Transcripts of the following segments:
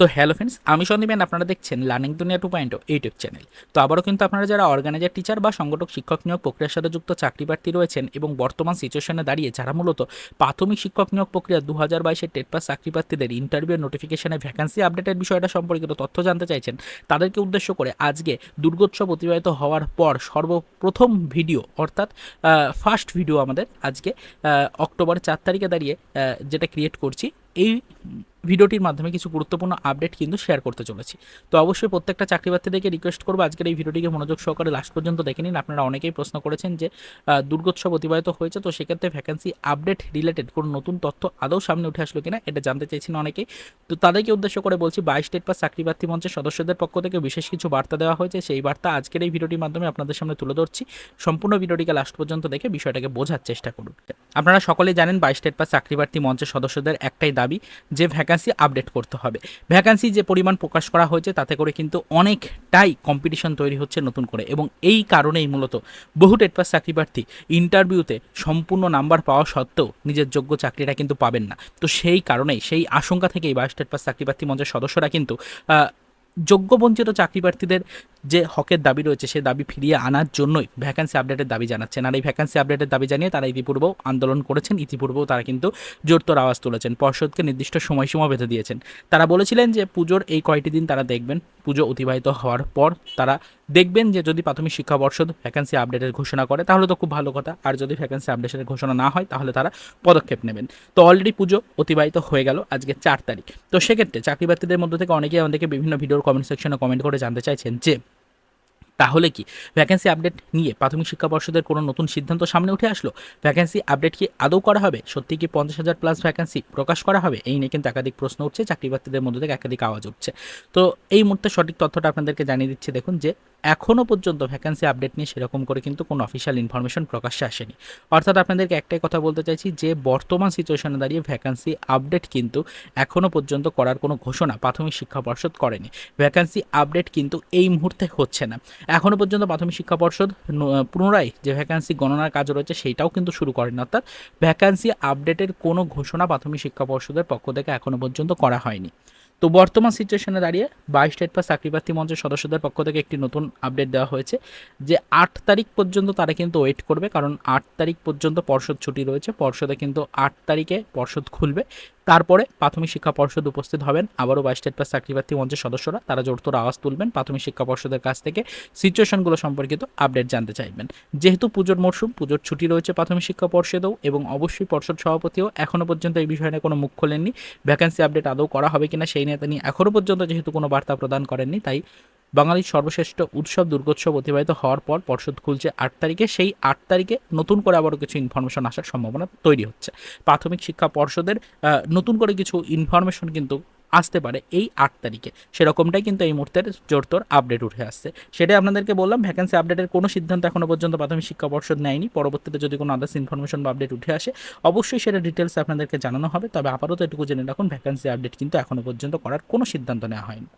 তো hello friends আমি সন্দীপেন আপনারা দেখছেন লার্নিং দুনিয়া টু পয়েন্ট ইউটিউব চ্যানেল তো আবারও কিন্তু আপনারা যারা অর্গানাইজার টিচার বা সংগঠক, শিক্ষক নিয়োগ প্রক্রিয়ার সাথে যুক্ত চাকরি প্রার্থী রয়েছেন এবং বর্তমান সিচুয়েশনে দাঁড়িয়ে যারা মূলত প্রাথমিক শিক্ষক নিয়োগ প্রক্রিয়া দু হাজার বাইশের টেট পাস চাকরি প্রার্থীদের ইন্টারভিউ নোটিফিকেশনে ভ্যাকান্সি আপডেটের বিষয়টা সম্পর্কিত তথ্য জানতে চাইছেন, তাদেরকে উদ্দেশ্য করে আজকে দুর্গোৎসব অতিবাহিত হওয়ার পর সর্বপ্রথম ভিডিও অর্থাৎ ফার্স্ট ভিডিও আমাদের আজকে অক্টোবর চার তারিখে দাঁড়িয়ে যেটা ক্রিয়েট করছি, এই ভিডিওটির মাধ্যমে কিছু গুরুত্বপূর্ণ আপডেট কিন্তু শেয়ার করতে চলেছি। তো অবশ্যই প্রত্যেকটা চাকরি প্রার্থীদেরকে রিকোয়েস্ট করব। আজকের এই ভিডিওটিকে মনোযোগ সহকারে লাস্ট পর্যন্ত দেখে নিন। আপনারা অনেকেই প্রশ্ন করেছেন যে দুর্গোৎসব অতিবাহিত হয়েছে, তো সেক্ষেত্রে ভ্যাকেন্সি আপডেট রিলেটেড কোনো নতুন তথ্য আদৌ সামনে উঠে আসলো কিনা এটা জানতে চাইছেন অনেকেই। তো তাদেরকে উদ্দেশ্য করে বলছি, বাইশ স্টেট পাস চাকরি প্রার্থী মঞ্চের সদস্যদের পক্ষ থেকে বিশেষ কিছু বার্তা দেওয়া হয়েছে। সেই বার্তা আজকের এই ভিডিওটির মাধ্যমে আপনাদের সামনে তুলে ধরছি। সম্পূর্ণ ভিডিওটিকে লাস্ট পর্যন্ত দেখে বিষয়টাকে বোঝার চেষ্টা করুন। আপনারা সকলেই জানেন, বাইশ স্টেট পাস চাকরি প্রার্থী মঞ্চের সদস্যদের একটাই দাবি, যে ভ্যাকান্সি আপডেট করতে হবে। ভ্যাকান্সি যে পরিমাণ প্রকাশ করা হয়েছে, তাতে করে কিন্তু অনেকটাই কম্পিটিশন তৈরি হচ্ছে নতুন করে এবং এই কারণেই মূলত বহু টেট পাস চাকরি প্রার্থী ইন্টারভিউতে সম্পূর্ণ নাম্বার পাওয়া সত্ত্বেও নিজের যোগ্য চাকরিটা কিন্তু পাবেন না। তো সেই কারণেই, সেই আশঙ্কা থেকেই বাইশ টেট পাস চাকরি প্রার্থী মঞ্চের সদস্যরা কিন্তু যোগ্য বঞ্চিত চাকরি প্রার্থীদের যে হকের দাবি রয়েছে, সে দাবি ফিরিয়ে আনার জন্যই ভ্যাকান্সি আপডেটের দাবি জানাচ্ছেন। আর এই ভ্যাকান্সি আপডেটের দাবি জানিয়ে তারা ইতিপূর্বেও আন্দোলন করেছেন। ইতিপূর্বেও তারা কিন্তু জোরতোর আওয়াজ তুলেছেন। পর্ষদকে নির্দিষ্ট সময়সীমা বেঁধে দিয়েছেন। তারা বলেছিলেন যে পুজোর এই কয়টি দিন তারা দেখবেন, পুজো অতিবাহিত হওয়ার পর তারা দেখবেন যে যদি প্রাথমিক শিক্ষা পর্ষদ ভ্যাকান্সি আপডেটের ঘোষণা করে, তাহলে তো খুব ভালো কথা। আর যদি ভ্যাকান্সি আপডেটের ঘোষণা না হয়, তাহলে তারা পদক্ষেপ নেবেন। তো অলরেডি পুজো অতিবাহিত হয়ে গেল আজকে চার তারিখ। তো সেক্ষেত্রে চাকরি প্রার্থীদের মধ্যে থেকে অনেকেই আমাদেরকে বিভিন্ন ভিডিওর কমেন্ট সেকশনে কমেন্ট করে জানতে চাইছেন যে তাহলে কি? ভ্যাকেন্সি আপডেট নিয়ে প্রাথমিক শিক্ষা পর্ষদের কোনো নতুন সিদ্ধান্ত সামনে উঠে আসলো? ভ্যাকেন্সি আপডেট কি আদৌ করা হবে? সত্যি কি পঞ্চাশ হাজার প্লাস ভ্যাকেন্সি প্রকাশ করা হবে? এই নিয়ে কিন্তু একাধিক প্রশ্ন উঠছে চাকরি প্রার্থীদের মধ্যে থেকে একাধিক আওয়াজ উঠছে। তো এই মুহূর্তে সঠিক তথ্যটা আপনাদেরকে জানিয়ে দিচ্ছে। দেখুন যে এখনও পর্যন্ত ভ্যাকেন্সি আপডেট নিয়ে সেরকম করে কিন্তু কোনো অফিসিয়াল ইনফরমেশন প্রকাশ্যে আসেনি। অর্থাৎ আপনাদেরকে একটাই কথা বলতে চাইছি যে, বর্তমান সিচুয়েশনে দাঁড়িয়ে ভ্যাকেন্সি আপডেট কিন্তু এখনও পর্যন্ত করার কোনো ঘোষণা প্রাথমিক শিক্ষা পর্ষদ করেনি। ভ্যাকেন্সি আপডেট কিন্তু এই মুহূর্তে হচ্ছে না। এখনও পর্যন্ত প্রাথমিক শিক্ষা পর্ষদ পুনরায় যে ভ্যাকেন্সি গণনার কাজ রয়েছে সেইটাও কিন্তু শুরু করেনি। অর্থাৎ ভ্যাকেন্সি আপডেটের কোনো ঘোষণা প্রাথমিক শিক্ষা পর্ষদের পক্ষ থেকে এখনও পর্যন্ত করা হয়নি। তো বর্তমান সিচুয়েশনে দাঁড়িয়ে বাইশ স্টেট পাস চাকরি প্রার্থী মঞ্চের সদস্যদের পক্ষ থেকে একটি নতুন আপডেট দেওয়া হয়েছে যে আট তারিখ পর্যন্ত তারা কিন্তু ওয়েট করবে, কারণ আট তারিখ পর্যন্ত পর্ষদ ছুটি রয়েছে। পর্ষদে কিন্তু আট তারিখে পর্ষদ খুলবে। তারপরে প্রাথমিক শিক্ষা পর্ষদ উপস্থিত হবেন। আবারও বাইশ স্টেট পাস চাকরি প্রার্থী মঞ্চের সদস্যরা, তারা জোরতোর আওয়াজ তুলবেন। প্রাথমিক শিক্ষা পর্ষদের কাছ থেকে সিচুয়েশনগুলো সম্পর্কিত আপডেট জানতে চাইবেন। যেহেতু পুজোর মরশুম, পুজোর ছুটি রয়েছে প্রাথমিক শিক্ষা পর্ষদেও এবং অবশ্যই পর্ষদ সভাপতিও এখনও পর্যন্ত এই বিষয়ে কোনো মুখ খোলেননি। ভ্যাকেন্সি আপডেট আদৌ করা হবে কিনা সেই নিয়ে তিনি এখনও পর্যন্ত যেহেতু কোনো বার্তা প্রদান করেননি, তাই বাঙালির সর্বশ্রেষ্ঠ উৎসব দুর্গোৎসব অতিবাহিত হওয়ার পর পর্ষদ খুলছে আট তারিখে। সেই আট তারিখে নতুন করে আবারও কিছু ইনফরমেশন আসার সম্ভাবনা তৈরি হচ্ছে। প্রাথমিক শিক্ষা পর্ষদের নতুন করে কিছু ইনফরমেশন কিন্তু আসতে পারে এই আট তারিখে। সেরকমটাই কিন্তু এই মুহূর্তের জোরতোর আপডেট উঠে আসছে। সেটাই আপনাদেরকে বললাম ভ্যাকেন্সি আপডেটের কোনো সিদ্ধান্ত এখনও পর্যন্ত প্রাথমিক শিক্ষা পর্ষদ নেয়নি। পরবর্তীতে যদি কোনো আদার্স ইনফরমেশন বা আপডেট উঠে আসে, অবশ্যই সেটা ডিটেলস আপনাদেরকে জানানো হবে। তবে আপাতত এটুকু জেনে রাখুন ভ্যাকেন্সি আপডেট কিন্তু এখনও পর্যন্ত করার কোনো সিদ্ধান্ত নেওয়া হয়নি।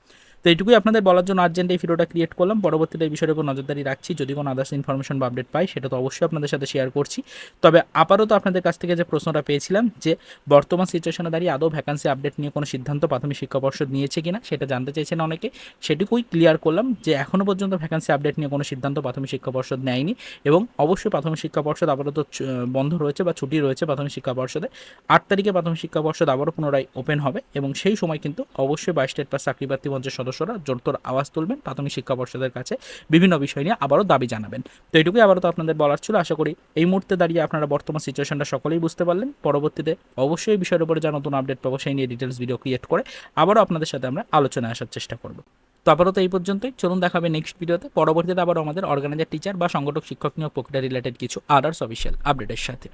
তো এইটুকুই আপনাদের বলার জন্য আর্জেন্ট এই ভিডিওটা ক্রিয়েট করলাম। পরবর্তীতে এই বিষয়ের উপর নজরদারি রাখছি। যদি কোনো আদার্স ইনফরমেশন বা আপডেট পাই, সেটা তো অবশ্যই আপনাদের সাথে শেয়ার করছি। তবে আপাতত আপনাদের কাছ থেকে যে প্রশ্নটা পেয়েছিলাম, যে বর্তমান সিচুয়েশনে দাঁড়িয়ে আদৌ ভ্যাকান্সি আপডেট নিয়ে কোনো সিদ্ধান্ত প্রাথমিক শিক্ষা পর্ষদ নিয়েছে কিনা, সেটা জানতে চাইছেন অনেকে। সেটুকুই ক্লিয়ার করলাম যে এখনও পর্যন্ত ভ্যাকান্সি আপডেট নিয়ে কোনো সিদ্ধান্ত প্রাথমিক শিক্ষা পর্ষদ নেয়নি এবং অবশ্যই প্রাথমিক শিক্ষা পর্ষদ আপাতত বন্ধ রয়েছে বা ছুটি রয়েছে প্রাথমিক শিক্ষা পর্ষদে। আট তারিখে প্রাথমিক শিক্ষা পর্ষদ আবারও পুনরায় ওপেন হবে এবং সেই সময় কিন্তু অবশ্যই বাইশ স্টেট পাস চাকরি প্রার্থী মঞ্চের সদস্যরা জোরতোর আওয়াজ তুলবেন, প্রাথমিক শিক্ষা পর্ষদের কাছে বিভিন্ন বিষয় নিয়ে আবারও দাবি জানাবেন। তো এইটুকুই আবারও তো আপনাদের বলার ছিল। আশা করি এই মুহূর্তে দাঁড়িয়ে আপনারা বর্তমান সিচুয়েশনটা সকলেই বুঝতে পারলেন। পরবর্তীতে অবশ্যই বিষয়ের উপরে যা নতুন আপডেট পাবো সেই নিয়ে ডিটেলস ভিডিও ক্রিয়েট করে আবারও আপনাদের সাথে আমরা আলোচনায় আসার চেষ্টা করব। তো আপাতত এই পর্যন্তই। চলুন দেখাবে নেক্সট ভিডিওতে পরবর্তীতে আবার আমাদের অর্গানাইজার টিচার বা সংগঠক, শিক্ষক নিয়োগ প্রক্রিয়া রিলেটেড কিছু আদার্স অফিসিয়াল আপডেটের সাথে।